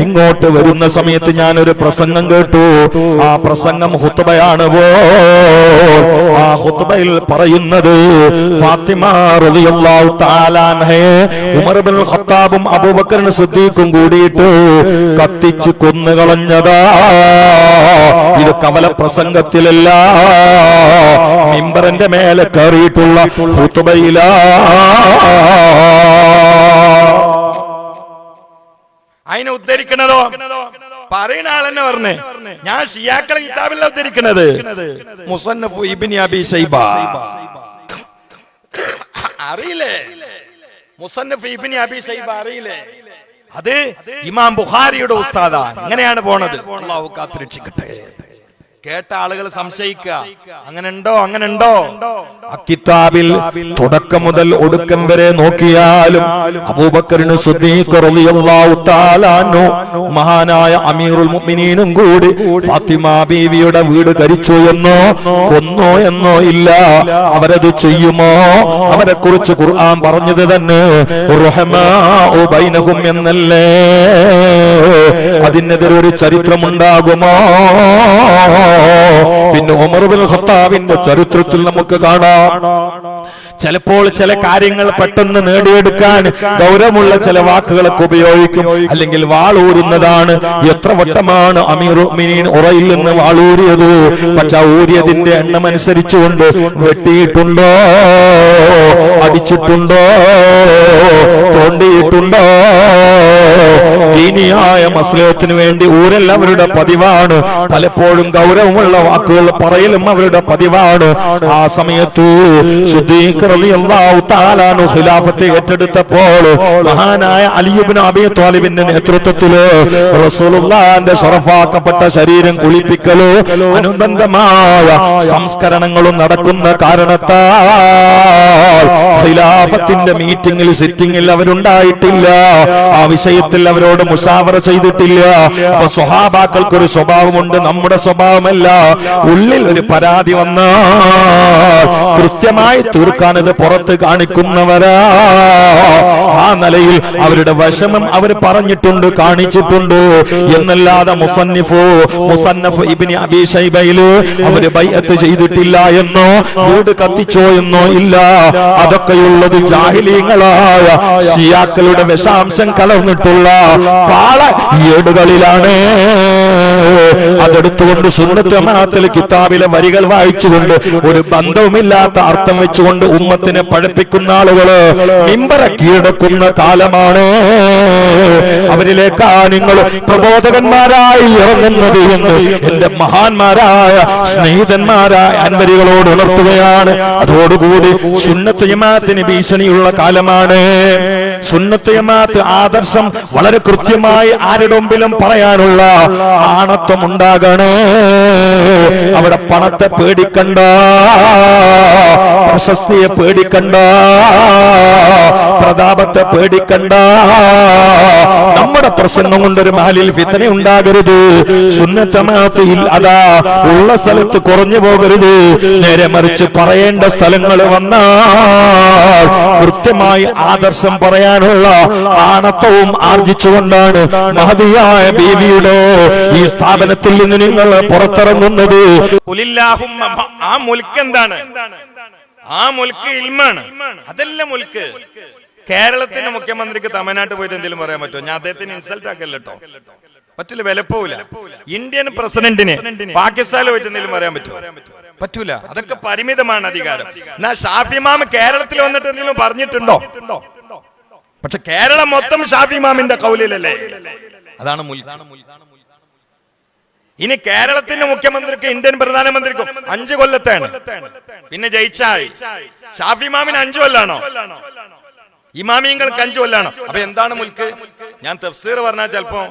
ഇങ്ങോട്ട് വരുന്ന സമയത്ത് ഞാൻ ഒരു പ്രസംഗം കേട്ടു. ആ പ്രസംഗം ഹുത്തുബയാണ് പോ ആ ഹുത്തുബയിൽ പറയുന്നത് ഖത്താബും അബൂബക്കർ സിദ്ദീഖും കൂടിയിട്ട് കത്തിച്ച് കൊന്നുകളഞ്ഞതാ. ഇത് കവല പ്രസംഗത്തിലല്ല. മിമ്പറിന്റെ മേലെ കയറിയിട്ടുള്ള ഹുത്തുബയിലാ. അതിനെ ഉദ്ധരിക്കണതോ? പറയുന്ന ആളെന്നെ പറഞ്ഞേ ഞാൻ ഷിയാക്കളെ കിതാബില്ല ഉദ്ധരിക്കണത്. മുസന്നഫു ഇബ്നി അബി ഷൈബ അറിയില്ലേ? മുസന്നഫ് ഇബ്നി അബി ഷൈബ അറിയില്ലേ? അത് ഇമാം ബുഖാരിയുടെ ഉസ്താദ. അങ്ങനെയാണ് പോണത്. അള്ളാഹു കാത്തുരക്ഷിക്കട്ടെ കേട്ട ആളുകൾ സംശയിക്കുക. അങ്ങനെ ഉണ്ടോ അങ്ങനെ ഉണ്ടോ കിതാബിൽ തുടക്കം മുതൽ ഒടുക്കം വരെ നോക്കിയാലും അബൂബക്കറിന് സിദ്ദീഖ് റളിയല്ലാഹു തആല മഹാനായ അമീറുൽ മുഅ്മിനീനും കൂടി ഫാത്തിമ ബീവിയുടെ വീട് കരിച്ചു എന്നോ കൊന്നോ എന്നോ ഇല്ല. അവരത് ചെയ്യുമോ? അവരെ കുറിച്ച് ഖുർആൻ പറഞ്ഞത് തന്നെ ബൈനഹും എന്നല്ലേ? അതിനെതിരെ ഒരു ചരിത്രമുണ്ടാകുമോ? പിന്നെ ഉമർ ബിൻ ഖത്താബിന്റെ ചരിത്രത്തിൽ നമുക്ക് കാണാം. ചിലപ്പോൾ ചില കാര്യങ്ങൾ പെട്ടെന്ന് നേടിയെടുക്കാൻ ഗൗരവമുള്ള ചില വാക്കുകളൊക്കെ ഉപയോഗിക്കും. അല്ലെങ്കിൽ വാളൂരുന്നതാണ് എത്ര വട്ടമാണ് അമീർ ഉറയിൽ നിന്ന് വാളൂരിയത് പക്ഷെ ഊരിയതിന്റെ എണ്ണം അനുസരിച്ചുകൊണ്ട് വെട്ടിയിട്ടുണ്ടോ? അടിച്ചിട്ടുണ്ടോ? തോണ്ടിയിട്ടുണ്ടോ? ദീനിയായ മസ്ലഹത്തിന് വേണ്ടി ഊരൽ അവരുടെ പതിവാണ്. പലപ്പോഴും ഗൗരവമുള്ള വാക്കുകൾ പറയലും അവരുടെ പതിവാണ്. ആ സമയത്ത് ഏറ്റെടുത്തപ്പോൾ മഹാനായ അലിയുബിൻ അബീ ത്വാലിബിന്റെ നേതൃത്വത്തിൽ റസൂലുള്ളാന്റെ ശരീരം കുളിപ്പിക്കലോ അനുബന്ധമായ സംസ്കരണങ്ങളും നടക്കുന്ന കാരണത്താൽ ഖിലാഫത്തിന്റെ മീറ്റിംഗിൽ സിറ്റിംഗിൽ അവരുണ്ടായിട്ടില്ല. ആ വിഷയത്തിൽ അവരോട് മുഷാവറ ചെയ്തിട്ടില്ല. അപ്പൊ സ്വഹാബാക്കൾക്ക് ഒരു സ്വഭാവമുണ്ട് നമ്മുടെ സ്വഭാവമല്ല. ഉള്ളിൽ ഒരു പരാതി വന്ന കൃത്യമായി തീർക്കാൻ ഇത് പുറത്ത് കാണിക്കുന്നവരാ. ആ നിലയിൽ അവരുടെ വിഷമം അവർ പറഞ്ഞിട്ടുണ്ട് കാണിച്ചിട്ടുണ്ട്. എന്നല്ലാതെ മുസന്നിഫോ മുസന്നഫ് ഇബിനി അബീഷൈബയിൽ അവർ ബൈഅത്ത് ചെയ്തിട്ടില്ല എന്നോ വീട് കത്തിച്ചോ എന്നോ ഇല്ല. അതൊക്കെയുള്ളത് ജാഹിലീങ്ങളായ ഷിയാക്കളുടെ വിഷാംശം കലർന്നിട്ടുള്ള പാള ഏടുകളിലാണ്. അതെടുത്തുകൊണ്ട് സുന്നത്തമാത്തിൽ കിതാബിലെ വരികൾ വായിച്ചുകൊണ്ട് ഒരു ബന്ധവുമില്ലാത്ത അർത്ഥം വെച്ചുകൊണ്ട് ഉമ്മത്തിനെ പഠിപ്പിക്കുന്ന ആളുകൾ മിമ്പറ കീഴടക്കുന്ന കാലമാണ്. അവരിലേക്കാ നിങ്ങൾ പ്രബോധകന്മാരായി ഇറങ്ങുന്നത് എന്ന് എന്റെ മഹാന്മാരായ സ്നേഹിതന്മാരായ അൻവരികളോട് ഉണർത്തുകയാണ്. അതോടുകൂടി സുന്നത്ത് ഭീഷണിയുള്ള കാലമാണ്. സുന്നത്ത് ആദർശം വളരെ കൃത്യമായി ആരുടെ മുമ്പിലും പറയാനുള്ള ആണത്വം ഉണ്ടാകണേ അവിടെ പണത്തെ പേടിക്കണ്ട? പ്രശസ്തിയെ പേടിക്കണ്ട? പ്രതാപത്തെ പേടിക്കണ്ട? നമ്മുടെ പ്രസംഗം കൊണ്ടൊരു മാലിൽ ഫിത്തന ഉണ്ടാകരുത്. സുന്നത്തമാത്തിൽ അതാ ഉള്ള സ്ഥലത്ത് കുറഞ്ഞു പോകരുത്. നേരെ മറിച്ച് പറയേണ്ട സ്ഥലങ്ങൾ വന്നാൽ കൃത്യമായി ആദർശം പറയാനുള്ള ആണത്വവും ആർജിച്ചുകൊണ്ടാണ് മഹതിയായ ബീവിയുടെ ഈ സ്ഥാപനത്തിൽ നിന്ന് നിങ്ങൾ പുറത്തിറങ്ങുന്നത്. ആ മുൽക്ക് എന്താണ്? ആ മുൽക്ക് ഇൽമാണ്. അതല്ല മുൽക്ക്. കേരളത്തിന്റെ മുഖ്യമന്ത്രിക്ക് തമിഴ്നാട്ടിൽ പോയിട്ട് എന്തെങ്കിലും പറയാൻ പറ്റുമോ? ഞാൻ അദ്ദേഹത്തിന് ഇൻസൾട്ട് ആക്കല്ലോ പറ്റില്ല വിലപ്പോവില്ല ഇന്ത്യൻ പ്രസിഡന്റിന് പാകിസ്ഥാനിൽ പോയിട്ട് എന്തെങ്കിലും പറയാൻ പറ്റുമോ? പറ്റൂല. അതൊക്കെ പരിമിതമാണ് അധികാരം. എന്നാ ഷാഫിമാം കേരളത്തിൽ വന്നിട്ട് എന്തെങ്കിലും പറഞ്ഞിട്ടുണ്ടോ? പക്ഷെ കേരളം മൊത്തം ഷാഫിമാമിന്റെ കൗലിലല്ലേ? അതാണ് മുൽക്ക്. ഇനി കേരളത്തിന്റെ മുഖ്യമന്ത്രിക്ക് ഇന്ത്യൻ പ്രധാനമന്ത്രിക്കും അഞ്ചു കൊല്ലത്താണ് പിന്നെ ജയിച്ചായി. ഷാഫി മാമിന് അഞ്ചു കൊല്ലാണോ? ഇമാമിയങ്ങൾക്ക് അഞ്ചു കൊല്ലാണോ? അപ്പൊ എന്താണ് മുൽക്ക്? ഞാൻ തഫ്സീർ പറഞ്ഞാൽ ചിലപ്പോ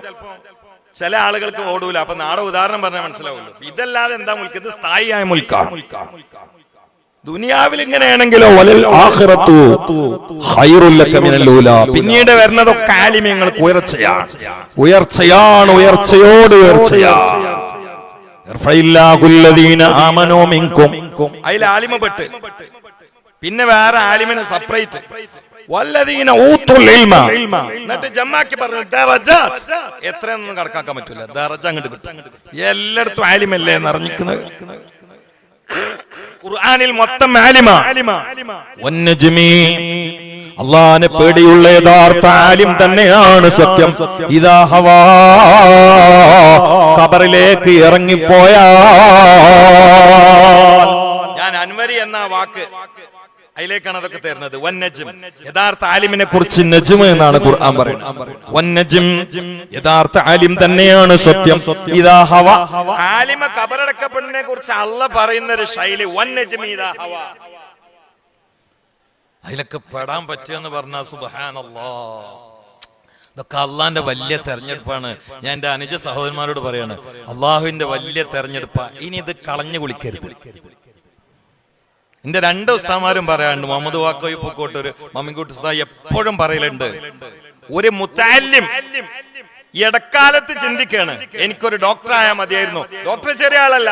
ചില ആളുകൾക്ക് ഓടൂല. അപ്പൊ നാളെ ഉദാഹരണം പറഞ്ഞാൽ മനസ്സിലാവുള്ളൂ. ഇതല്ലാതെ എന്താ മുൽക്ക്? ഇത് സ്ഥായിയായ മുൽക്ക ദുനിയാവിൽ ഇങ്ങനെയാണെങ്കിലോ. പിന്നീട് വരുന്നതൊക്കെ ആലിമ്യങ്ങൾക്ക് ഉയർച്ചയാണ്. ഉയർച്ചയാണ് ഉയർച്ചയോട് ഉയർച്ചയാണ്. അതിൽ ആലിമപ്പെട്ട്. പിന്നെ വേറെ ആലിമിന് സെപ്പറേറ്റ് എന്നിട്ട് ജമ്മാക്കി പറഞ്ഞു എത്രയൊന്നും കണക്കാക്കാൻ പറ്റൂല. ദറജ അങ്ങോട്ട് കിട്ടും. എല്ലായിടത്തും ആലിമല്ലേ നിറഞ്ഞിക്കുന്നത് ഖുർആാനിൽ മൊത്തം ആലിമ. വന്യജമീ അള്ളാനെ പേടിയുള്ള യഥാർത്ഥ ആലിം തന്നെയാണ് സത്യം. ഇതാ ഹവാ. കബറിലേക്ക് ഇറങ്ങിപ്പോയാ. ഞാൻ അൻവരി എന്ന വാക്ക് അതിലേക്കാണ് അതൊക്കെ തരുന്നത്. വന്നജും യഥാർത്ഥ ആലിമിനെ കുറിച്ച് നജിമ എന്നാണ് ഖുർആൻ പറയുന്നത്. വന്നജിം യഥാർത്ഥ ആലിം തന്നെയാണ് സത്യം. ഇതാ ഹവ. ആലിമ കബറടക്കപ്പെടുന്നതിനെ കുറിച്ച് അള്ള പറയുന്ന ഒരു ശൈലി. വന്നജും ഇതാ ഹവ. അതിലൊക്കെ പെടാൻ പറ്റുമെന്ന് പറഞ്ഞ സുബാനല്ലോ ഇതൊക്കെ അള്ളാന്റെ വലിയ തെരഞ്ഞെടുപ്പാണ്. ഞാൻ എന്റെ അനുജ സഹോദരന്മാരോട് പറയാണ് അള്ളാഹുവിന്റെ വലിയ തെരഞ്ഞെടുപ്പാ. ഇനി ഇത് കളഞ്ഞു കുളിക്കരുത് എന്റെ രണ്ട് ഉസ്താമാരും പറയാറുണ്ട് മുഹമ്മദ് വാക്കോയി പൂക്കോട്ടൂർ മമ്മിക്കുട്ടി ഉസ്താ എപ്പോഴും പറയലുണ്ട് ഒരു മുത്താലിം ഇടക്കാലത്ത് ചിന്തിക്കാണ്. എനിക്കൊരു ഡോക്ടർ ആയാൽ മതിയായിരുന്നു. ഡോക്ടർ ചെറിയ ആളല്ല.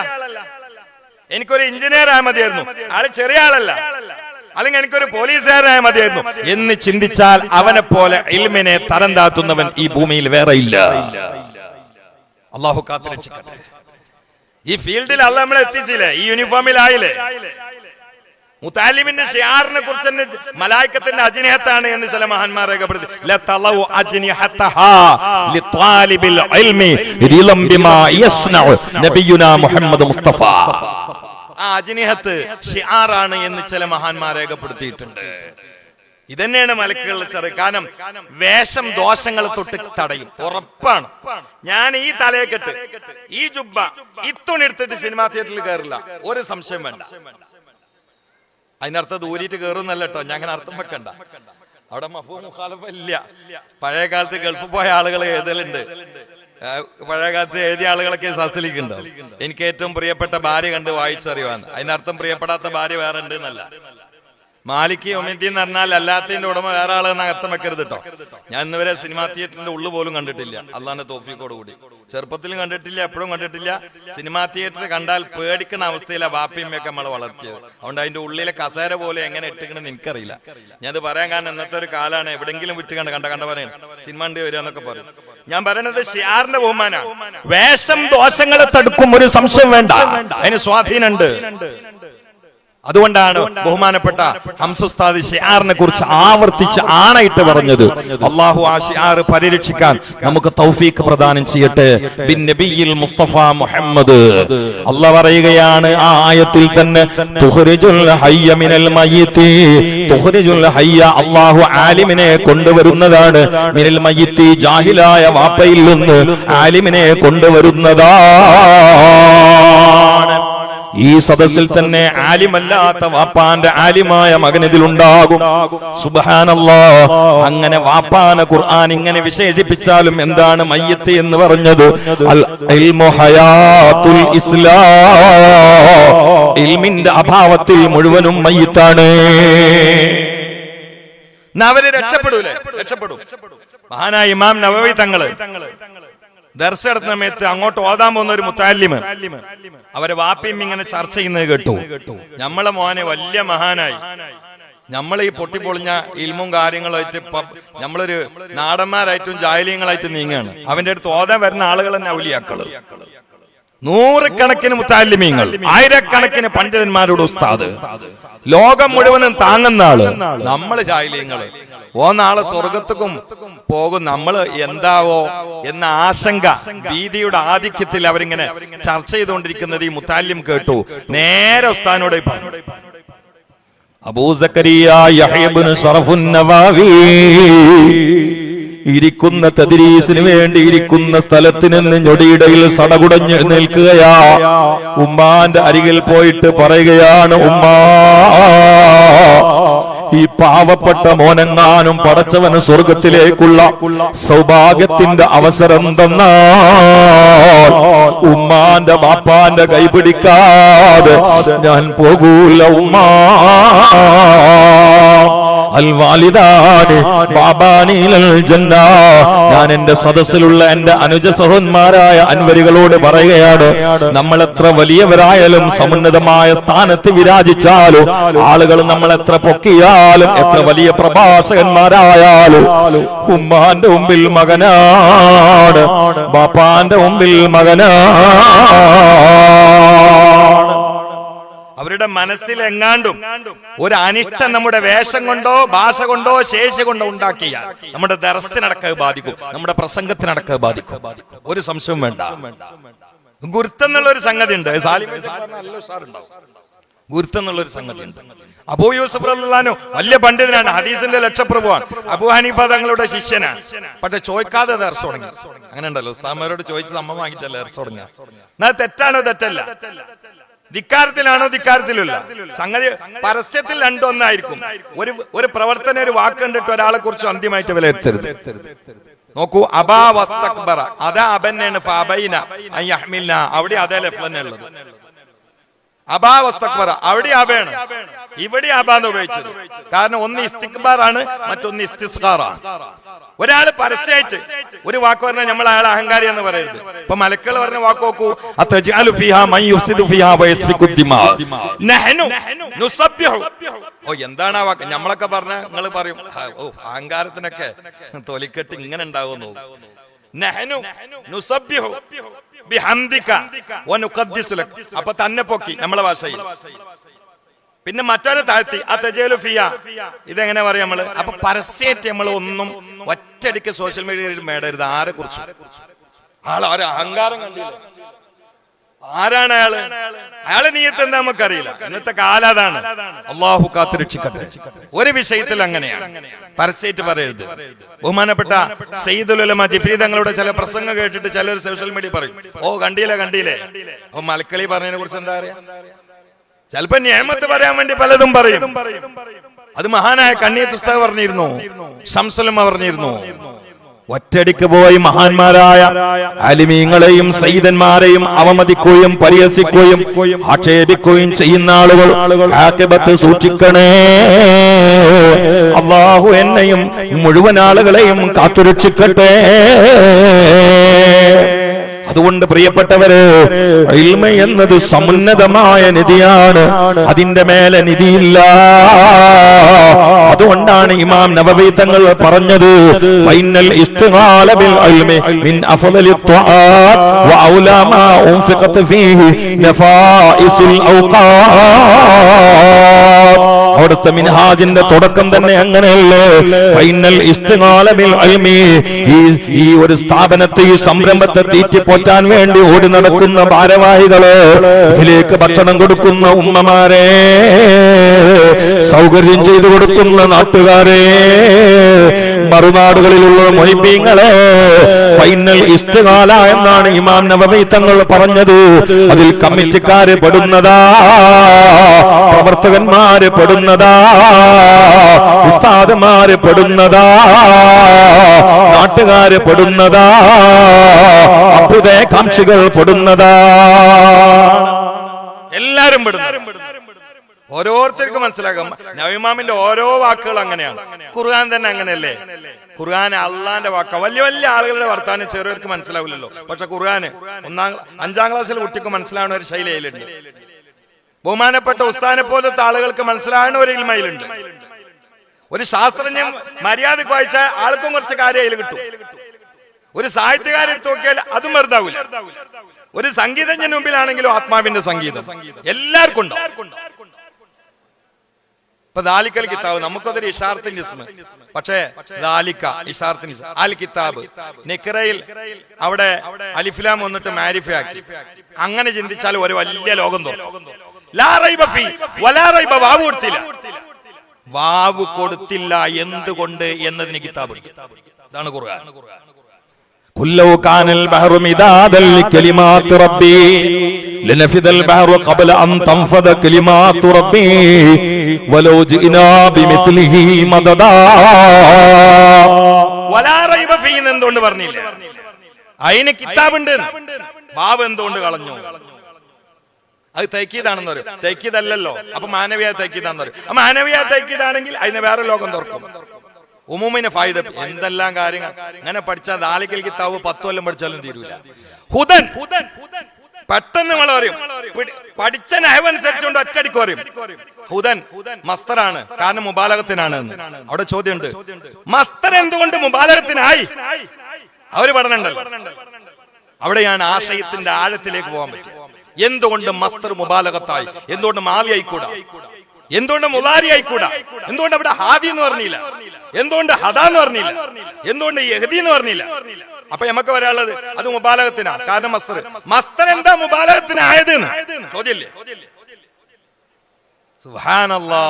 എനിക്കൊരു എഞ്ചിനീയർ ആയാൽ മതിയായിരുന്നു. ആൾ ചെറിയ ആളല്ല. അല്ലെങ്കിൽ എനിക്കൊരു പോലീസുകാരനായ മതിയായിരുന്നു. എന്ന് ചിന്തിച്ചാൽ അവനെ പോലെ ഇൽമിനെ തരം താത്തുന്നവൻ ഈ ഭൂമിയിൽ വേറെ ഇല്ല. അള്ളാഹു ഈ ഫീൽഡിൽ അല്ല നമ്മളെ എത്തിച്ചില്ലേ? ഈ യൂണിഫോമിലായില്ലേ? മുത്താലിമിന്റെ ഷിയാറിനെ കുറിച്ച് തന്നെ മലായിക്കത്തിന്റെ അജിനഹത്താണ് എന്ന് ചില മഹാന്മാർ രേഖപ്പെടുത്തി. മുസ്തഫ. ആ അജിനിഹത്ത് ഷിയാറാണ് എന്ന് ചില മഹാന്മാർ രേഖപ്പെടുത്തിയിട്ടുണ്ട്. ഇതന്നെയാണ് മലക്കുകളുടെ ചെറിയ കാരണം വേഷം ദോഷങ്ങൾ തൊട്ട് തടയും. ഉറപ്പാണ്. ഞാൻ ഈ തലയെക്കെട്ട് ഈ ജുബ്ബ ഇത്തുണി എടുത്തിട്ട് സിനിമാ തിയേറ്ററിൽ കയറില്ല. ഒരു സംശയം വേണ്ട. അതിനർത്ഥം ദൂരിട്ട് കയറുന്നല്ല കേട്ടോ. ഞാൻ അങ്ങനെ അർത്ഥം വെക്കണ്ട. അവിടെ മഫൂ മുഖാലഫ ഇല്ല. പഴയ കാലത്ത് ഗൾഫ് പോയ ആളുകൾ എഴുതലുണ്ട്. ആ, പഴയ കാലത്ത് എഴുതിയ ആളുകളൊക്കെ സസ്ലിക്കുന്നുണ്ടോ എനിക്ക് ഏറ്റവും പ്രിയപ്പെട്ട ഭാര്യ കണ്ട് വായിച്ചറിയുവാൻ. അതിനർത്ഥം പ്രിയപ്പെടാത്ത ഭാര്യ വേറെ ഉണ്ട് എന്നല്ല മാലിക്ക് ഒമിതി എന്ന് പറഞ്ഞാൽ അല്ലാത്തതിന്റെ ഉടമ വേറെ ആളെന്ന് അർത്ഥം വെക്കരുത് കേട്ടോ ഞാൻ ഇന്നുവരെ സിനിമാ തിയേറ്ററിന്റെ ഉള്ളു പോലും കണ്ടിട്ടില്ല. അള്ളാന്റെ തോഫിക്കോട് കൂടി. ചെറുപ്പത്തിലും കണ്ടിട്ടില്ല എപ്പോഴും കണ്ടിട്ടില്ല. സിനിമാ തിയേറ്റർ കണ്ടാൽ പേടിക്കുന്ന അവസ്ഥയിലാണ് വാപ്പിയമ്മയൊക്കെ നമ്മളെ വളർത്തിയത്. അതുകൊണ്ട് അതിന്റെ ഉള്ളിലെ കസേര പോലെ എങ്ങനെ ഇട്ടിക്കണമെന്ന് എനിക്കറിയില്ല. ഞാനത് പറയാൻ കാരണം ഇന്നത്തെ ഒരു കാലാണ് എവിടെങ്കിലും വിട്ട് കണ്ട കണ്ട കണ്ട പറയണം. സിനിമ ഉണ്ട് വരിക എന്നൊക്കെ പറയും. ഞാൻ പറയണത് ഷിയാറിന്റെ ബഹുമാന. വേഷം ദോഷങ്ങളെ തടുക്കും ഒരു സംശയം വേണ്ട. അതിന് സ്വാധീനമുണ്ട്. അതുകൊണ്ടാണ് ബഹുമാനപ്പെട്ട ഹംസുസ്താദ് ഷിയാറിനെ കുറിച്ച് ആവർത്തിച്ച് ആണയിട്ട് പറഞ്ഞത്. അള്ളാഹു ആ ഷിയാർ പരിരക്ഷിക്കാൻ നമുക്ക് തൗഫീഖ് പ്രദാനം ചെയ്യട്ടെ. ബിൻ നബിയിൽ മുസ്തഫ മുഹമ്മദ്. അല്ല പറയുകയാണ് ആ ആയത്തിൽ തന്നെ തുഹ്രിജുൽ ഹയ്യ മിനൽ മയ്യിത്തി. തുഹ്രിജുൽ ഹയ്യ അല്ലാഹു ആലിമിനെ കൊണ്ടുവരുന്നതാണ്. മിനൽ മയ്യിത്തി ജാഹിലായ വാപ്പയിൽ നിന്ന് ആലിമിനെ കൊണ്ടുവരുന്നതാണ് ഈ സദസ്സിൽ തന്നെ ആലിമല്ലാത്ത വാപ്പാന്റെ ആലിമായ മകൻ ഇതിലുണ്ടാകും. സുബഹാനല്ലാ. അങ്ങനെ വാപ്പാന ഖുർആൻ ഇങ്ങനെ വിശേഷിപ്പിച്ചാലും എന്താണ് മയ്യത്ത് എന്ന് പറഞ്ഞത്? ഇൽമിന്റെ അഭാവത്തിൽ മുഴുവനും മയ്യത്താണ്. അവർ രക്ഷപ്പെടൂലേ? രക്ഷപ്പെടും. മഹാനായ ഇമാം നവവി തങ്ങൾ. ദർശനത്തെ സമയത്ത് അങ്ങോട്ട് ഓതാൻ പോകുന്ന ഒരു മുത്താലിമ്. അവരെ വാപ്പിയും ഇങ്ങനെ ചർച്ച ചെയ്യുന്നത് കേട്ടു. നമ്മളെ മോനെ വലിയ മഹാനായി. നമ്മൾ ഈ പൊട്ടിപ്പൊളിഞ്ഞ ഇൽമും കാര്യങ്ങളായിട്ട് നമ്മളൊരു നാടന്മാരായിട്ടും ജാഹലീയങ്ങളായിട്ടും നീങ്ങാണ്. അവന്റെ അടുത്ത് ഓതാൻ വരുന്ന ആളുകൾ തന്നെ ഔലിയാക്കൾ. നൂറുകണക്കിന് മുത്താലിമീങ്ങൾ ആയിരക്കണക്കിന് പണ്ഡിതന്മാരുടെ ഉസ്താദ്. ലോകം മുഴുവനും താങ്ങുന്ന ആൾ. നമ്മൾ ജാഹലീയങ്ങൾ ഓ നാളെ സ്വർഗത്തുക്കും പോകും. നമ്മൾ എന്താവോ എന്ന ആശങ്ക ഭീതിയുടെ ആധിക്യത്തിൽ അവരിങ്ങനെ ചർച്ച ചെയ്തുകൊണ്ടിരിക്കുന്നത് ഈ മുത്താലിം കേട്ടു. നേരെ ഉസ്താനോട് അബൂ സക്കരിയ നവാവി. ഇരിക്കുന്ന തദ്രീസിന് വേണ്ടി ഇരിക്കുന്ന സ്ഥലത്ത് നിന്ന് ഞൊടിയിടയിൽ സടകുടഞ്ഞ് നിൽക്കുകയാ. ഉമ്മാന്റെ അരികിൽ പോയിട്ട് പറയുകയാണ് ഉമ്മാ ഈ പാവപ്പെട്ട മോനെങ്ങാനും പടച്ചവന് സ്വർഗത്തിലേക്കുള്ള സൗഭാഗ്യത്തിന്റെ അവസരം തന്ന ഉമ്മാന്റെ ബാപ്പാന്റെ കൈ പിടിക്കാതെ ഞാൻ പോകൂല ഉമ്മാ. അൽ ഞാൻ എന്റെ സദസ്സിലുള്ള എന്റെ അനുജ സഹോന്മാരായ അൻവരികളോട് പറയുകയാണ് നമ്മൾ എത്ര വലിയവരായാലും സമുന്നതമായ സ്ഥാനത്ത് വിരാജിച്ചാലും ആളുകൾ നമ്മൾ എത്ര പൊക്കിയാലും എത്ര വലിയ പ്രഭാഷകന്മാരായാലും ഉമ്മാന്റെ മുമ്പിൽ മകനാണ് ബാപ്പാന്റെ മുമ്പിൽ മകനാണ്. അവരുടെ മനസ്സിൽ എങ്ങാണ്ടും ഒരു അനിഷ്ടം നമ്മുടെ വേഷം കൊണ്ടോ ഭാഷ കൊണ്ടോ ശേഷി കൊണ്ടോ ഉണ്ടാക്കിയ നമ്മുടെ ദർശനടക്കം ബാധിക്കും നമ്മുടെ പ്രസംഗത്തിനടക്കം ബാധിക്കും. ഒരു സംശയവും വേണ്ട. ഗുരുത്തം എന്നുള്ള ഒരു സംഗതി ഉണ്ട് സാലിം വൈസി പറഞ്ഞ നല്ല ഉഷാറുണ്ടാവും. ഗുരുത്തം എന്നുള്ള ഒരു സംഗതി ഉണ്ട് അബൂ യൂസഫ് റഹ്ലാനു വലിയ പണ്ഡിതനാണ് ഹദീസിന്റെ ലക്ഷപ്രഭുവാണ്. അബൂ ഹനീഫ തങ്ങളുടെ ശിഷ്യനാണ്. പക്ഷെ ചോദിക്കാതെ ദർശ തുടങ്ങി. അങ്ങനെ ഉണ്ടല്ലോ ഉസ്താമരോട് ചോദിച്ച് സമ്മ വാങ്ങിട്ടല്ലേ ദർശ തുടങ്ങി എന്നാൽ തെറ്റാണോ തെറ്റല്ല? ധിക്കാരത്തിലാണോ ധിക്കാരത്തിലല്ല സംഗതി പരസ്യത്തിൽ രണ്ടൊന്നായിരിക്കും. ഒരു ഒരു പ്രവർത്തന ഒരു വാക്ക് കണ്ടിട്ട് ഒരാളെ കുറിച്ച് അന്തിമായിട്ട് വിലയിരുത്തരുത്. നോക്കൂ അബാ വസ്തക്ബറ. അതാ ഫഅബൈന അവിടെ അതേ ലെഫ്ലന്നെ ഉള്ളത്. അബാ വസ്തക്ബറ അവിടെ അബയാണ് ഇവിടെ അബാന്ന് ഉപയോഗിച്ചത്. കാരണം ഒന്ന് ഇസ്തിക്ബാറാണ് മറ്റൊന്ന് ഇസ്തിസ്കാറാണ് ഒരാൾ പരസ്യമായിട്ട് ഒരു വാക്ക് പറഞ്ഞാൽ നമ്മൾ അയാൾ അഹങ്കാരി എന്ന് പറയരുത്. ഇപ്പൊ മലക്കൾ പറഞ്ഞ വാക്ക് നോക്കൂ. ഓ എന്താണ് ആ വാക്ക്? നമ്മളൊക്കെ പറഞ്ഞ നിങ്ങൾ പറയും ഓ അഹങ്കാരത്തിനൊക്കെ തൊലിക്കെട്ട് ഇങ്ങനെ ഉണ്ടാവുന്നു നഹ്നു നുസബ്ബിഹു ബിഹംദിക വനുഖദ്ദിസു ലക്. അപ്പൊ തന്നെ പോക്കി നമ്മളെ ഭാഷയിൽ. പിന്നെ മറ്റൊരു താഴ്ത്തി? ആ തെജേലു ഫിയ. ഇതെങ്ങനെ പറയാം നമ്മൾ? അപ്പൊ പരസ്യമായിട്ട് നമ്മൾ ഒന്നും ഒറ്റയടിക്ക് സോഷ്യൽ മീഡിയയിൽ മേടരുത്. ആരെ കുറിച്ച്. ആളെ ഒരു അഹങ്കാരം കണ്ടില്ല? ആരാണ് അയാൾ? അയാളെ നീയത്ത് എന്താ നമുക്കറിയില്ല. ഇന്നത്തെ കാലം അതാണ്. അള്ളാഹു കാത്തു രക്ഷിക്കട്ടെ. ഒരു വിഷയത്തിൽ അങ്ങനെയാണ്. പരസ്യമായിട്ട് പറയരുത്. ബഹുമാനപ്പെട്ട സയ്യിദുലമ ജിഫ്രി തങ്ങളുടെ ചില പ്രസംഗം കേട്ടിട്ട് ചിലർ സോഷ്യൽ മീഡിയ പറയും. ഓ കണ്ടില്ലേ കണ്ടില്ലേ? അപ്പൊ മലക്കളി പറഞ്ഞതിനെ കുറിച്ച് എന്താ അറിയാം? ചിലപ്പോ നിയമത്ത് പറയാൻ വേണ്ടി പലതും പറയും. അത് മഹാനായ കണ്ണീർ പുസ്തകം പറഞ്ഞിരുന്നു. ഷംസുലമ പറഞ്ഞിരുന്നു. ഒറ്റടിക്ക് പോയി മഹാന്മാരായ അലിമീങ്ങളെയും സയ്യിദന്മാരെയും അവമതിക്കുകയും പരിഹസിക്കുകയും ആക്ഷേപിക്കുകയും ചെയ്യുന്ന ആളുകൾ ആക്കിബത്ത് സൂക്ഷിക്കണേ. അള്ളാഹു എന്നെയും മുഴുവൻ ആളുകളെയും കാത്തുരക്ഷിക്കട്ടെ. അതുകൊണ്ട് പ്രിയപ്പെട്ടവര് എന്നത് സമുന്നതമായ നിധിയാണ്. അതിന്റെ മേലെ നിധിയില്ല. അതുകൊണ്ടാണ് ഇമാം നവവീതങ്ങൾ തങ്ങൾ പറഞ്ഞത് ഫൈനൽ ഇസ്തിഹാല ബിൽ മിൻ അവിടുത്തെ മിൻഹാജിന്റെ തുടക്കം തന്നെ അങ്ങനെയല്ലേ? ഫൈനൽ ഇസ്തുകാലമിൽ ഈ ഒരു സ്ഥാപനത്തെ ഈ സംരംഭത്തെ തീറ്റിപ്പോറ്റാൻ വേണ്ടി ഓടി നടക്കുന്ന ഭാരവാഹികൾ ഇതിലേക്ക് ഭക്ഷണം കൊടുക്കുന്ന ഉമ്മമാരെ. സൗകര്യം ചെയ്തു കൊടുക്കുന്ന നാട്ടുകാരെ മറുനാടുകളിലുള്ള മൊയ്മീങ്ങളെ ഫൈനൽ ഇഷ്ടകാല എന്നാണ് ഇമാം നവമി തങ്ങൾ പറഞ്ഞത്. അതിൽ കമ്മിറ്റിക്കാര് പെടുന്നതാ പ്രവർത്തകന്മാര് പെടുന്നതാ ഉസ്താദന്മാര് പെടുന്നതാ നാട്ടുകാര് പെടുന്നതാ അഭ്യുദയകാംക്ഷികൾ പെടുന്നതാ. എല്ലാരും പെടുന്നു. ഓരോരുത്തർക്കും മനസ്സിലാക്കാം. നവിമാമിന്റെ ഓരോ വാക്കുകൾ അങ്ങനെയാണ്. ഖുർആൻ തന്നെ അങ്ങനെയല്ലേ? ഖുർആൻ അള്ളാന്റെ വാക്ക. വലിയ വലിയ ആളുകളുടെ വർത്താനം ചെറിയവർക്ക് മനസ്സിലാവില്ലല്ലോ. പക്ഷെ ഖുർആന് ഒന്നാം അഞ്ചാം ക്ലാസ്സിലെ കുട്ടിക്ക് മനസ്സിലാവുന്ന ഒരു ശൈലിയിലുണ്ട്. ബഹുമാനപ്പെട്ട ഉസ്താനെ പോലത്തെ ആളുകൾക്ക് മനസ്സിലാവുന്ന ഒരു ഇൽമയിലുണ്ട്. ഒരു ശാസ്ത്രജ്ഞൻ മര്യാദയ്ക്ക് വായിച്ച ആൾക്കും കുറച്ച് കാര്യം കിട്ടും. ഒരു സാഹിത്യകാരൻ എടുത്ത് നോക്കിയാൽ അതും വെറുതാവില്ല ഒരു സംഗീതജ്ഞൻ മുമ്പിലാണെങ്കിലും ആത്മാവിന്റെ സംഗീതം. എല്ലാവർക്കും ഉണ്ടാവും. ഇപ്പൊ ദാലിക്കൽ കിതാബ് നമുക്കതൊരു ഇഷാർത്തിൻ ഇസ്മ പക്ഷേ ദാലിക്ക ഇഷാർത്തിൻ ഇസ്മ. അൽ കിതാബ് നിക്കറയിൽ അവിടെ അലിഫ്ലാം വന്നിട്ട് മാരിഫയാക്കി അങ്ങനെ ചിന്തിച്ചാൽ ഒരു വലിയ ലോകം തോന്നും വാവ് കൊടുത്തില്ല. എന്തുകൊണ്ട് എന്നതിന് കിതാബ് ഇതാണ് ഖുർആൻ. എന്തുകൊണ്ട് പറഞ്ഞില്ല? അതിന് കിതാബുണ്ട്. വാവ് എന്തുകൊണ്ട് കളഞ്ഞു? അത് തൈക്കീതാണെന്ന് പറയും. തൈക്കീതല്ലല്ലോ അപ്പൊ മാനവീയ തൈക്കീതാന്ന് പറയും. മാനവീയ തൈക്കീതാണെങ്കിൽ അതിന് വേറെ ലോകം തുറക്കും. ഉമുമിന് ഫായിദ എന്തെല്ലാം കാര്യങ്ങൾ? അങ്ങനെ പഠിച്ചാൽ ദാലിക്കൽ കിതാബ് പത്ത് കൊല്ലം പഠിച്ചാലും തീരൂല. ഹുദൻ. ഹുദൻ പെട്ടെന്ന് നമ്മൾ പറയും. പഠിച്ച നഹവനുസരിച്ചുകൊണ്ട് ഒറ്റടിക്ക് പറയും. ഹുദൻ മസ്തറാണ്. കാരണം മുബാലകത്തിനാണ്. അവിടെ ചോദ്യമുണ്ട്. മസ്തർ എന്തുകൊണ്ട് മുബാലകത്തിനായി? അവർ പഠനമുണ്ടല്ലോ അവിടെയാണ് ആശയത്തിന്റെ ആഴത്തിലേക്ക് പോകാൻ പറ്റും എന്തുകൊണ്ട് മസ്തർ മുബാലകത്തായി? എന്തുകൊണ്ട് മാവി ആയിക്കൂടാ എന്തുകൊണ്ട് മുലാരി ആയിക്കൂടാ എന്തുകൊണ്ട് അവിടെ ഹാദി എന്ന് പറഞ്ഞില്ല? എന്തുകൊണ്ട് ഹദ എന്ന് പറഞ്ഞില്ല? എന്തുകൊണ്ട് യഹദി എന്ന് പറഞ്ഞില്ല? അപ്പൊ നമുക്ക് വരാനുള്ളത് അത് മുബാലകത്തിനാ. കാരണം മസ്തർ. മസ്തർ എന്താ മുബാലകത്തിനായത് ചോദ്യല്ലേ സുഹാനല്ലാ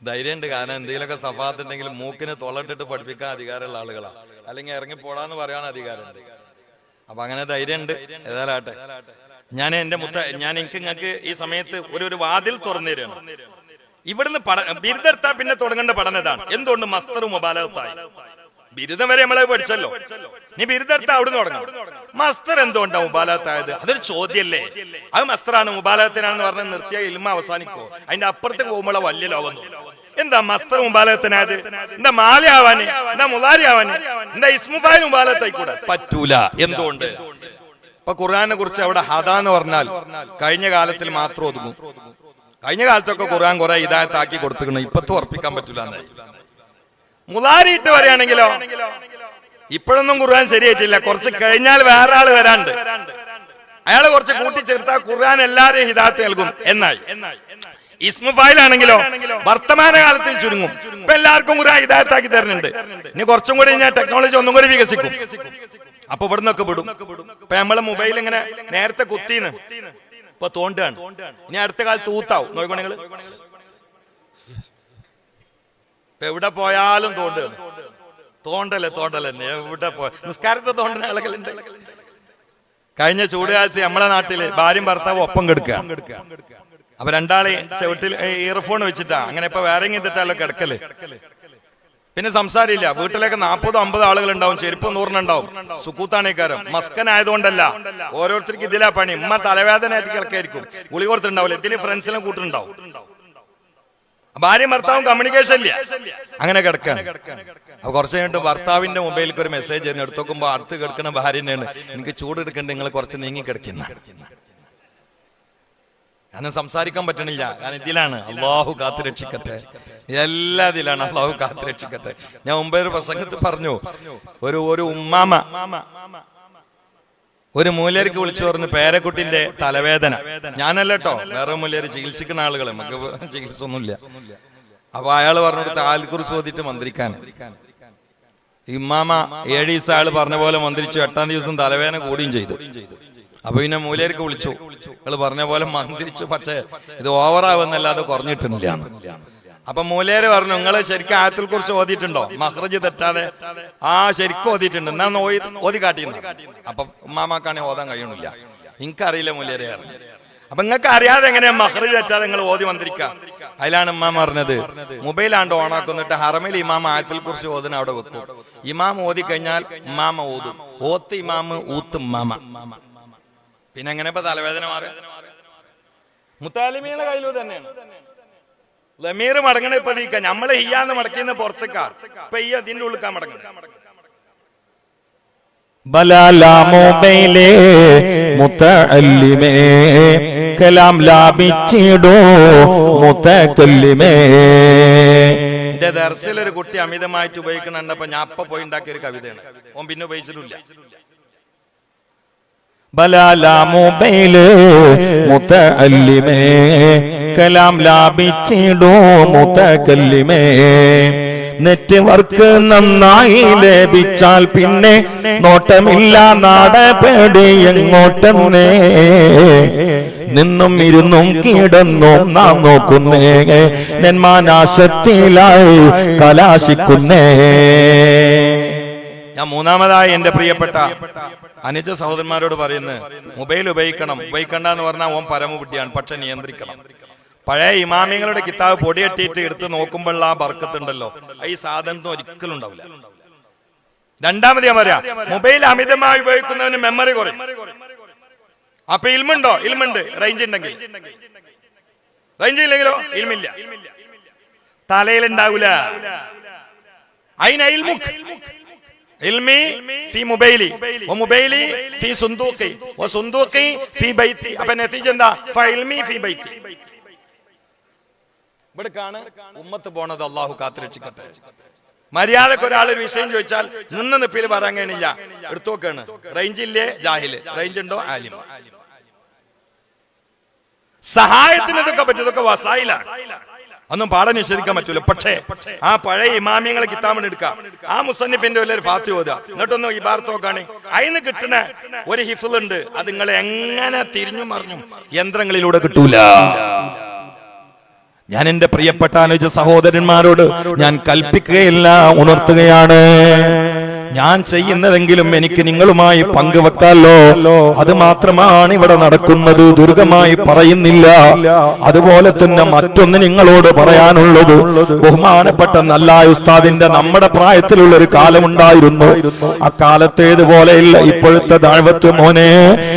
ധൈര്യമുണ്ട്. കാരണം എന്തെങ്കിലുമൊക്കെ സഫാത്തുണ്ടെങ്കിൽ മൂക്കിന് തൊളട്ടിട്ട് പഠിപ്പിക്കാൻ അധികാരമുള്ള ആളുകളാ. അല്ലെങ്കിൽ ഇറങ്ങി പോടാന്ന് പറയാൻ അധികാരമുണ്ട്. അപ്പൊ അങ്ങനെ ധൈര്യമുണ്ട്. ഏതായാലാട്ടെ ഞാൻ എന്റെ മുത്ത ഞാൻ എനിക്ക് നിങ്ങൾക്ക് ഈ സമയത്ത് ഒരു ഒരു വാതിൽ തുറന്നു തരാണ്. ഇവിടുന്ന് പഠന ബിരുദെടുത്താൽ പിന്നെ തുടങ്ങേണ്ട പഠനം ഇതാണ്. എന്തുകൊണ്ട് മസ്തറും മുബാലകത്തായി ബിരുദം വരെ നമ്മളെ പഠിച്ചല്ലോ. നീ ബിരുദെടുത്ത നിന്ന് തുടങ്ങാം മസ്തർ എന്തുകൊണ്ടാ മുബാലത്തായത്? അതൊരു ചോദ്യല്ലേ? അത് മസ്തറാണ് മുബാലത്തിനാണെന്ന് പറഞ്ഞ് നിർത്തിയ ഇൽമ അവസാനിക്കോ അതിന്റെ അപ്പുറത്തേക്ക് പോകുമ്പോൾ വലിയ ലോകം എന്താ മസ്തർ മുബാലത്തിനായത്? എന്താ മാലയാവാന് എന്താ മുലാരി ആവാന്? എന്താ ഇസ്മുഫായി മുബാലത്തായിക്കൂടെ? പറ്റൂല. എന്തുകൊണ്ട്? ഇപ്പൊ ഖുർആാനെ കുറിച്ച് അവിടെ ഹദ എന്ന് പറഞ്ഞാൽ കഴിഞ്ഞ കാലത്തിൽ മാത്രം ഒതുങ്ങും. കഴിഞ്ഞ കാലത്തൊക്കെ ഖുർആൻ കുറെ ഇതായത്താക്കി കൊടുത്തിക്കണം ഇപ്പത്തും ഉറപ്പിക്കാൻ പറ്റൂല എന്നായി. മുലാരിയിട്ട് പറയുകയാണെങ്കിലോ? ഇപ്പോഴൊന്നും ഖുർആൻ ശരിയായിട്ടില്ല. കുറച്ച് കഴിഞ്ഞാൽ വേറെ ആൾ വരാണ്ട്. അയാൾ കുറച്ച് കൂട്ടിച്ചേർത്താ ഖുർആൻ എല്ലാരെയും ഹിതാത്ത് നൽകും എന്നായി. ഇസ്മുഫായിലാണെങ്കിലോ വർത്തമാന കാലത്തിൽ ചുരുങ്ങും. ഇപ്പൊ എല്ലാവർക്കും ഖുർആൻ ഹിദായത്താക്കി തരുന്നുണ്ട്. ഇനി കുറച്ചും കൂടി ഞാൻ ടെക്നോളജി ഒന്നും കൂടി വികസിക്കും. അപ്പൊ ഇവിടുന്നൊക്കെ വിടും. ഇപ്പൊ നമ്മളെ മൊബൈൽ ഇങ്ങനെ നേരത്തെ കുത്തിന് ഇപ്പൊ തോണ്ടാണ്. ഇനി അടുത്ത കാലത്ത് ഊത്താവും. നോക്കണ നിങ്ങൾ ഇപ്പൊ എവിടെ പോയാലും തോണ്ടാണ് തോണ്ടല്ലേ തോണ്ടല്ലേ. എവിടെ പോയ നിസ്കാരത്തെ തോണ്ടുന്ന ആളുകളുണ്ട്. കഴിഞ്ഞ ചൂടുകാലത്ത് നമ്മളെ നാട്ടിൽ ഭാര്യയും ഭർത്താവും ഒപ്പം കെടുക്കുക. അപ്പൊ രണ്ടാളെ ചവിട്ടിൽ ഇയർഫോൺ വെച്ചിട്ടാ. അങ്ങനെ ഇപ്പൊ വേറെ തെറ്റാലോ കിടക്കൽ. പിന്നെ സംസാരില്ല. വീട്ടിലേക്ക് നാൽപ്പതോ അമ്പതോ ആളുകൾ ഉണ്ടാവും ചെരുപ്പ് നൂറിനുണ്ടാവും. സുക്കൂത്താണേക്കാരം മസ്കനായതുകൊണ്ടല്ല. ഓരോരുത്തർക്ക് ഇതിലാ പണി. ഉമ്മ തലവേദന ആയിട്ട് കിടക്കായിരിക്കും. ഗുളി കൊടുത്തിട്ടുണ്ടാവില്ല. ഇതിന് ഫ്രണ്ട്സിലും കൂട്ടുണ്ടാവും ഭാര്യ ഭർത്താവും കമ്മ്യൂണിക്കേഷൻ ഇല്ല. അങ്ങനെ കിടക്കാണ്. അപ്പൊ കുറച്ച് കഴിഞ്ഞിട്ട് ഭർത്താവിന്റെ മൊബൈലിൽ ഒരു മെസ്സേജ് തന്നെ എടുത്തു നോക്കുമ്പോ അടുത്ത് കിടക്കുന്ന ഭാര്യ തന്നെയാണ് എനിക്ക് ചൂട് എടുക്കണ്ട. നിങ്ങൾ കുറച്ച് നീങ്ങി കിടക്കുന്ന. കാരണം സംസാരിക്കാൻ പറ്റണില്ല. കാരണം ഇതിലാണ്. അള്ളാഹു കാത്തു രക്ഷിക്കട്ടെ. എല്ലാ ഇതിലാണ് അള്ളാഹു കാത്തു രക്ഷിക്കട്ടെ. ഞാൻ മുമ്പേ ഒരു പ്രസംഗത്തിൽ പറഞ്ഞു. ഒരു ഒരു ഉമ്മാമ ഒരു മൂലർക്ക് വിളിച്ചു പറഞ്ഞു പേരക്കുട്ടിന്റെ തലവേദന. ഞാനല്ല വേറെ മൂല്യര് ചികിത്സിക്കുന്ന ആളുകൾ നമുക്ക് ചികിത്സ ഒന്നുമില്ല അപ്പൊ അയാൾ പറഞ്ഞു ആൽക്കുറിച്ച് ഓതിട്ട് മന്ത്രിക്കാൻ. ഇമ്മാമ ഏഴ് ദിവസം അയാൾ പറഞ്ഞ പോലെ മന്ത്രിച്ചു. എട്ടാം ദിവസം തലവേദന കൂടിയും ചെയ്തു. അപ്പൊ പിന്നെ മൂലർക്ക് വിളിച്ചു. അയാൾ പറഞ്ഞ പോലെ മന്ത്രിച്ചു. പക്ഷേ ഇത് ഓവറാവുന്നല്ലാതെ കുറഞ്ഞിട്ടില്ല അപ്പൊ മൂലേര് പറഞ്ഞു നിങ്ങൾ ശരിക്കും ആയത്തിൽ കുറിച്ച് ഓതിയിട്ടുണ്ടോ? മഹ്റജ് തെറ്റാതെ ആ ശരിക്കും ഓതിയിട്ടുണ്ട്. എന്നാ ഓതി ഓതി കാട്ടിയിരുന്നു അപ്പൊ ഉമ്മാമാക്കാണെ ഓതാൻ കഴിയണില്ല. എനിക്കറിയില്ല മൂലേരെ അപ്പൊ നിങ്ങൾക്ക് അറിയാതെ എങ്ങനെയാ മഹ്റജ് തെറ്റാതെ നിങ്ങൾ ഓതി വന്നിരിക്കാം? അതിലാണ് ഉമ്മാ പറഞ്ഞത്. മൊബൈലാണ്ട് ഓണാക്കുന്നിട്ട് ഹറമിൽ ഇമാം ആയത്തിൽ കുറിച്ച് ഓതിന് അവിടെ വെക്കും. ഇമാം ഓതി കഴിഞ്ഞാൽ ഉമ്മാമ ഓതും. ഓത്ത് ഇമാമ് ഊത്ത് ഉമ്മാമ. പിന്നെ എങ്ങനെ ഇപ്പൊ തലവേദന മാറി മുത്താലിമീന്റെ കയ്യിലും തന്നെയാണ്. ലമീർ മടങ്ങണ ഇപ്പൊ നീക്ക. നമ്മളെ ഹിയാന്ന് മടക്കിന്ന് പുറത്തേക്കാ. ഇപ്പൊ ഈ അതിന്റെ ഉള്ളിക്കാൻ മടങ്ങണ ബലാലാമോബൈലേ മുത്തല്ലിമേ കലാം ലാഭിച്ചിടോ മുത്തല്ലിമേ എന്റെ ദർശയിൽ ഒരു കുട്ടി അമിതമായിട്ട് ഉപയോഗിക്കുന്നുണ്ടപ്പോ ഞാൻ അപ്പൊ പോയി ഉണ്ടാക്കിയ ഒരു കവിതയാണ്. ഓൻ പിന്നെ ഉപയോഗിച്ചിട്ടില്ല. ബലാലാമോബൈൽ മുത്തല്ലിമേ കലാം ലാഭിച്ചിടോ മുത്തല്ലിമേ നെറ്റ്വർക്ക് നന്നായി ലഭിച്ചാൽ പിന്നെ നോട്ടമില്ല നാട പേടി എങ്ങോട്ടെന്നേ. നിന്നും ഇരുന്നും കിടന്നും നാം നോക്കുന്നേ. നെന്മാനാശത്തിലായി കലാശിക്കുന്നേ. ഞാൻ മൂന്നാമതായി എന്റെ പ്രിയപ്പെട്ട അനുജ സഹോദരന്മാരോട് പറയുന്നത് മൊബൈൽ ഉപയോഗിക്കണം. ഉപയോഗിക്കണ്ട എന്ന് പറഞ്ഞാൽ ഓം പരമബുദ്ധിയാണ് പക്ഷെ നിയന്ത്രിക്കണം. പഴയ ഇമാമിങ്ങളുടെ കിതാബ് പൊടിയെട്ടിയിട്ട് എടുത്ത് നോക്കുമ്പോഴുള്ള ആ ബർക്കത്തുണ്ടല്ലോ. ഈ സാധനത്തിന് ഒരിക്കലും ഉണ്ടാവില്ല. രണ്ടാമത് ഞാൻ പറയാം മൊബൈൽ അമിതമായി ഉപയോഗിക്കുന്നവന് മെമ്മറി കുറയും. അപ്പൊ ഇൽമുണ്ടോ? ഇൽമുണ്ട്. റേഞ്ച് ഉണ്ടെങ്കിൽ. റേഞ്ച് ഇല്ലെങ്കിലോ? ഇൽമില്ല. തലയിൽ ഉണ്ടാവൂല ഇൽമുക്ക് ഇവിടേക്കാണ് ഉമ്മത്ത് പോണത് അള്ളാഹു കാത്തുരക്ഷിക്കട്ടെ. മര്യാദയ്ക്ക് ഒരാൾ ഒരു വിഷയം ചോദിച്ചാൽ നിന്ന് നിപ്പിൽ പറയാൻ കഴിയണില്ല എടുത്തു നോക്കാണ്. റേഞ്ച് ഇല്ലേ? ജാഹിൽ. റേഞ്ച് ഉണ്ടോ? ആലിം. സഹായത്തിന് ഇതൊക്കെ പറ്റും ഇതൊക്കെ വസായിലാണ്. ഒന്നും പാഠം നിഷേധിക്കാൻ പറ്റൂല. പക്ഷേ ആ പഴയ ഇമാമിയങ്ങളെ കിതാബിന് എടുക്കാം. ആ മുസന്നിഫിന്റെ വലിയൊരു ഫാത്തി ഓതുക. എന്നിട്ടൊന്ന് നോക്കാണ്. അതിന് കിട്ടുന്ന ഒരു ഹിഫിൽ ഉണ്ട് അത് നിങ്ങൾ എങ്ങനെ തിരിഞ്ഞു മറിഞ്ഞു യന്ത്രങ്ങളിലൂടെ കിട്ടൂല. ഞാൻ എന്റെ പ്രിയപ്പെട്ട അനുജ സഹോദരന്മാരോട് ഞാൻ കൽപ്പിക്കുകയില്ല ഉണർത്തുകയാണ്. ഞാൻ ചെയ്യുന്നതെങ്കിലും എനിക്ക് നിങ്ങളുമായി പങ്കുവെക്കാലോ. അത് മാത്രമാണ് ഇവിടെ നടക്കുന്നത്. ദുർഗമായി പറയുന്നില്ല. അതുപോലെ തന്നെ മറ്റൊന്ന് നിങ്ങളോട് പറയാനുള്ളത്. ബഹുമാനപ്പെട്ട നല്ല ഉസ്താദിന്റെ നമ്മുടെ പ്രായത്തിലുള്ള ഒരു കാലമുണ്ടായിരുന്നു. ആ ഇപ്പോഴത്തെ ദാഴ്വത്വ മോനെ.